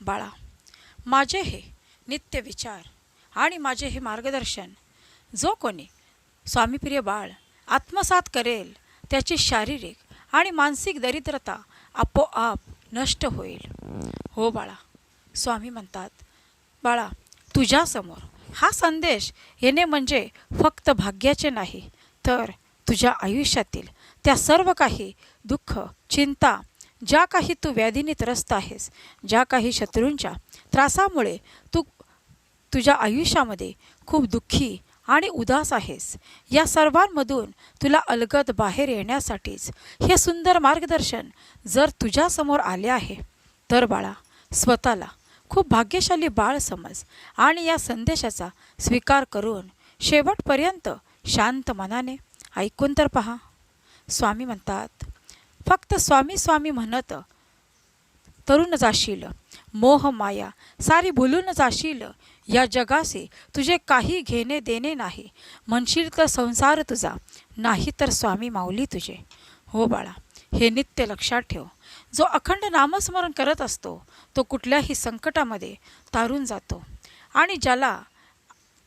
बाळा माझे हे नित्य विचार आणि माझे हे मार्गदर्शन जो कोणी स्वामीप्रिय बाळ आत्मसात करेल त्याची शारीरिक आणि मानसिक दरिद्रता आपोआप नष्ट होईल. हो बाळा स्वामी म्हणतात बाळा तुझ्यासमोर हा संदेश येणे म्हणजे फक्त भाग्याचे नाही तर तुझ्या आयुष्यातील त्या सर्व काही दुःख चिंता ज्या काही तू व्याधीने त्रस्त आहेस ज्या काही शत्रूंच्या त्रासामुळे तू तुझ्या आयुष्यामध्ये खूप दुःखी आणि उदास आहेस या सर्वांमधून तुला अलगद बाहेर येण्यासाठीच हे सुंदर मार्गदर्शन जर तुझ्यासमोर आले आहे तर बाळा स्वतःला खूप भाग्यशाली बाळ समज आणि या संदेशाचा स्वीकार करून शेवटपर्यंत शांत मनाने ऐकून तर पहा. स्वामी म्हणतात फक्त स्वामी स्वामी म्हणत तरुण जाशील मोह माया सारी भुलून जाशील. या जगाशी तुझे काही घेणे देणे नाही. म्हणशील तर संसार तुझा नाही तर स्वामी माऊली तुझे. हो बाळा हे नित्य लक्षात ठेव. जो अखंड नामस्मरण करत असतो तो कुठल्याही संकटामध्ये तारून जातो. आणि ज्याला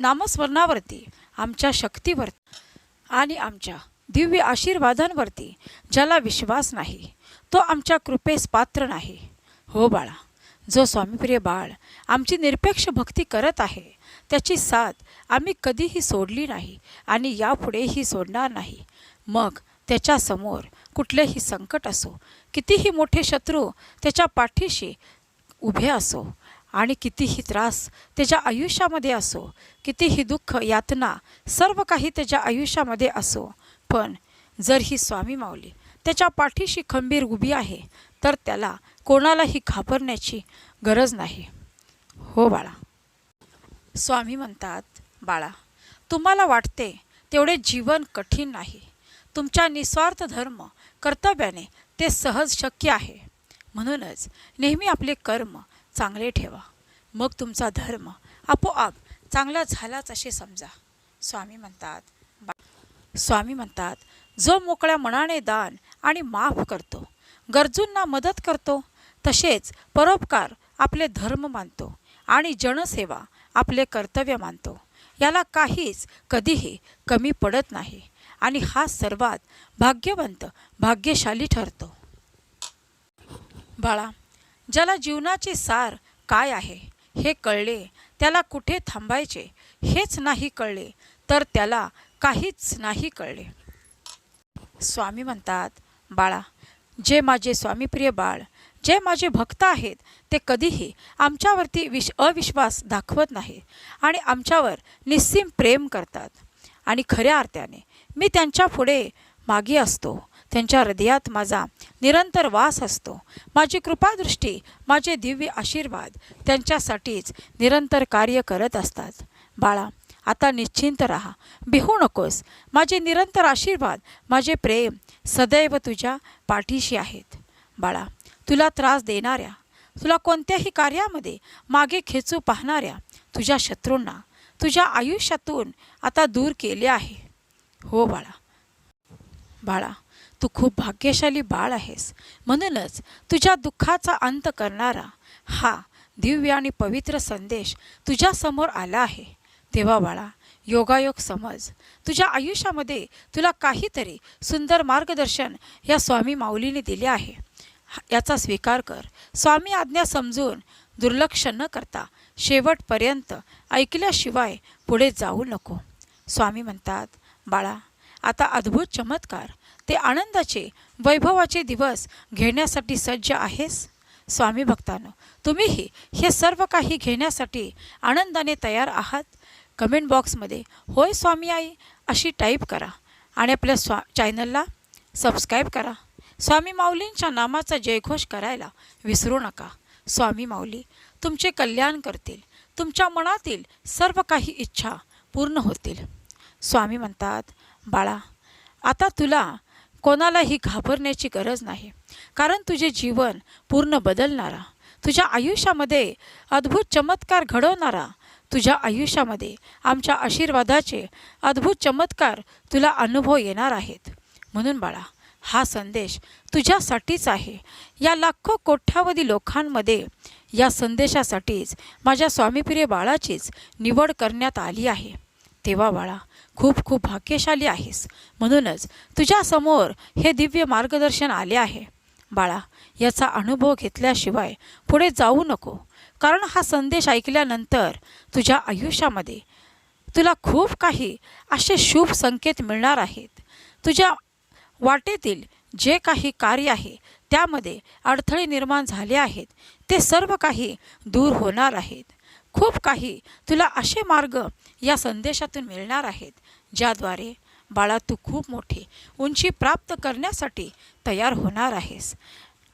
नामस्मरणावरती आमच्या शक्तीवर आणि आमच्या दिव्य आशीर्वादांवरती ज्याला विश्वास नाही तो आमच्या कृपेस पात्र नाही. हो बाळा जो स्वामीप्रिय बाळ आमची निरपेक्ष भक्ती करत आहे त्याची साथ आम्ही कधीही सोडली नाही आणि यापुढेही सोडणार नाही. मग त्याच्यासमोर कुठलेही संकट असो कितीही मोठे शत्रू त्याच्या पाठीशी उभे असो आणि कितीही त्रास त्याच्या आयुष्यामध्ये असो कितीही दुःख यातना सर्व काही त्याच्या आयुष्यामध्ये असो पण जर ही स्वामी माऊली त्याच्या पाठीशी खंबीर उभी आहे तर त्याला कोणालाही घाबरण्याची गरज नाही. हो बाळा. स्वामी म्हणतात बाळा तुम्हाला वाटते तेवढे जीवन कठीण नाही. तुमच्या निस्वार्थ धर्म कर्तव्याने ते सहज शक्य आहे. म्हणूनच नेहमी आपले कर्म चांगले ठेवा. मग तुमचा धर्म आपोआप चांगला झालाच असे समजा. स्वामी म्हणतात स्वामी म्हणतात जो मोकळ्या मनाने दान आणि माफ करतो गरजूंना मदत करतो तसेच परोपकार आपले धर्म मानतो आणि जनसेवा आपले कर्तव्य मानतो. याला काहीच कधीही कमी पडत नाही आणि हा सर्वात भाग्यवंत भाग्यशाली ठरतो. बाळा ज्याला जीवनाचे सार काय आहे हे कळले त्याला कुठे थांबायचे हेच नाही कळले तर त्याला काहीच नाही कळले. स्वामी म्हणतात बाळा जे माझे स्वामीप्रिय बाळ जे माझे भक्त आहेत ते कधीही आमच्यावरती विश अविश्वास दाखवत नाही आणि आमच्यावर निस्सीम प्रेम करतात. आणि खऱ्या अर्थाने मी त्यांच्या पुढे मागे असतो. त्यांच्या हृदयात माझा निरंतर वास असतो. माझी कृपादृष्टी माझे दिव्य आशीर्वाद त्यांच्यासाठीच निरंतर कार्य करत असतात. बाळा आता निश्चिंत राहा. बिहू नकोस. माझे निरंतर आशीर्वाद माझे प्रेम सदैव तुझ्या पाठीशी आहेत. बाळा तुला त्रास देणाऱ्या तुला कोणत्याही कार्यामध्ये मागे खेचू पाहणाऱ्या तुझ्या शत्रूंना तुझ्या आयुष्यातून आता दूर केले आहे. हो बाळा. बाळा तू खूप भाग्यशाली बाळ आहेस. म्हणूनच तुझ्या दुःखाचा अंत करणारा हा दिव्य आणि पवित्र संदेश तुझ्यासमोर आला आहे. तेव्हा बाळा योगायोग समज. तुझ्या आयुष्यामध्ये तुला काहीतरी सुंदर मार्गदर्शन या स्वामी माऊलीने दिले आहे. याचा स्वीकार कर. स्वामी आज्ञा समजून दुर्लक्ष न करता शेवटपर्यंत ऐकल्याशिवाय पुढे जाऊ नको. स्वामी म्हणतात बाळा आता अद्भुत चमत्कार. ते आनंदाचे वैभवाचे दिवस घेण्यासाठी सज्ज आहेस? स्वामी भक्तांनो तुम्हीही हे सर्व काही घेण्यासाठी आनंदाने तयार आहात? कमेंट बॉक्समध्ये होय स्वामी आई अशी टाईप करा आणि आपल्या स्वा चॅनलला सबस्क्राईब करा. स्वामी माऊलींच्या नामाचा जयघोष करायला विसरू नका. स्वामी माऊली तुमचे कल्याण करतील. तुमच्या मनातील सर्व काही इच्छा पूर्ण होतील. स्वामी म्हणतात बाळा आता तुला कोणालाही घाबरण्याची गरज नाही. कारण तुझे जीवन पूर्ण बदलणारा तुझ्या आयुष्यामध्ये अद्भुत चमत्कार घडवणारा तुझ्या आयुष्यामध्ये आमच्या आशीर्वादाचे अद्भुत चमत्कार तुला अनुभव येणार आहेत. म्हणून बाळा हा संदेश तुझ्यासाठीच आहे. या लाखो कोट्यावधी लोकांमध्ये या संदेशासाठीच माझ्या स्वामीप्रिय बाळाचीच निवड करण्यात आली आहे. तेव्हा बाळा खूप खूप भाग्यशाली आहेस. म्हणूनच तुझ्यासमोर हे दिव्य मार्गदर्शन आले आहे. बाळा याचा अनुभव घेतल्याशिवाय पुढे जाऊ नको. कारण हा संदेश ऐकल्यानंतर तुझ्या आयुष्यामध्ये तुला खूप काही असे शुभ संकेत मिळणार आहेत. तुझ्या वाटेतील जे काही कार्य आहे त्यामध्ये अडथळे निर्माण झाले आहेत. ते सर्व काही दूर होणार आहेत. खूप काही तुला असे मार्ग या संदेशातून मिळणार आहेत ज्याद्वारे बाळा तू खूप मोठी उंची प्राप्त करण्यासाठी तयार होणार आहेस.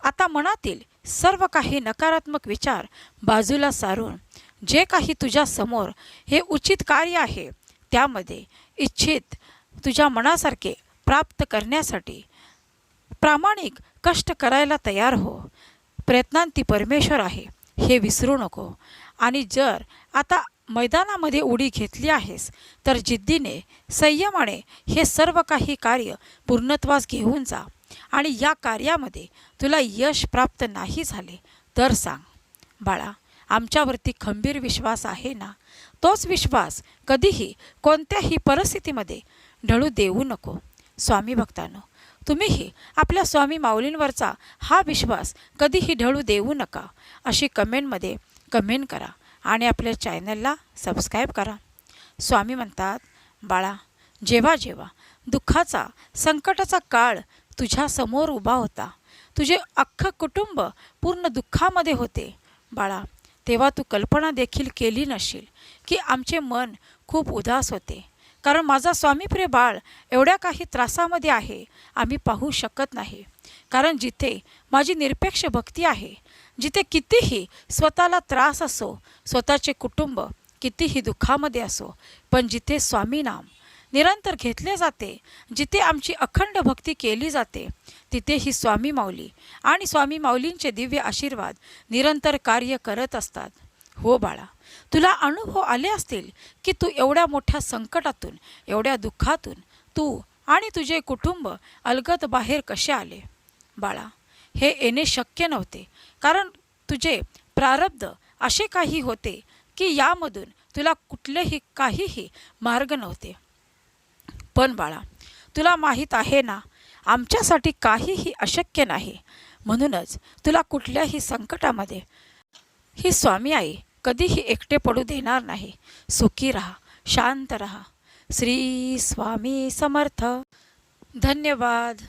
आता मनातील सर्व काही नकारात्मक विचार बाजूला सारून जे काही तुझ्या समोर हे उचित कार्य आहे त्यामध्ये इच्छित तुझ्या मनासारखे प्राप्त करण्यासाठी प्रामाणिक कष्ट करायला तयार हो. प्रयत्नांती परमेश्वर आहे हे विसरू नको. आणि जर आता मैदानामध्ये उडी घेतली आहेस तर जिद्दीने संयमाने हे सर्व काही कार्य पूर्णत्वास घेऊन जा. आणि या कार्यामध्ये तुला यश प्राप्त नाही झाले तर सांग. बाळा आमच्यावरती खंबीर विश्वास आहे ना? तोच विश्वास कधीही कोणत्याही परिस्थितीमध्ये ढळू देऊ नको. स्वामी भक्तांनो तुम्हीही आपल्या स्वामी माऊलींवरचा हा विश्वास कधीही ढळू देऊ नका. अशी कमेंटमध्ये कमेंट करा आणि आपल्या चॅनलला सबस्क्राईब करा. स्वामी म्हणतात बाळा जेव्हा जेव्हा दुःखाचा संकटाचा काळ तुझ्यासमोर उभा होता. तुझे अख्खं कुटुंब पूर्ण दुःखामध्ये होते. बाळा तेव्हा तू कल्पना देखील केली नशील की आमचे मन खूप उदास होते. कारण माझा स्वामीप्रिय बाळ एवढ्या काही त्रासामध्ये आहे आम्ही पाहू शकत नाही. कारण जिथे माझी निरपेक्ष भक्ती आहे जिथे कितीही स्वतःला त्रास असो स्वतःचे कुटुंब कितीही दुःखामध्ये असो पण जिथे स्वामी नाम निरंतर घेतले जाते. जिथे आमची अखंड भक्ती केली जाते तिथे ही स्वामी माऊली आणि स्वामी माऊलींचे दिव्य आशीर्वाद निरंतर कार्य करत असतात. हो बाळा तुला अनुभव आले असतील की तू एवढ्या मोठ्या संकटातून एवढ्या दुःखातून तू आणि तुझे कुटुंब अलगद बाहेर कसे आले? बाळा हे येणे शक्य नव्हते. कारण तुझे प्रारब्ध असे काही होते की यामधून तुला कुठलेही काहीही मार्ग नव्हते. पण बाळा तुला माहीत आहे ना आमच्यासाठी काहीही अशक्य नाही. म्हणूनच तुला कुठल्याही संकटामध्ये ही स्वामी आई कधीही एकटे पडू देणार नाही. सुखी राहा शांत राहा. श्री स्वामी समर्थ. धन्यवाद.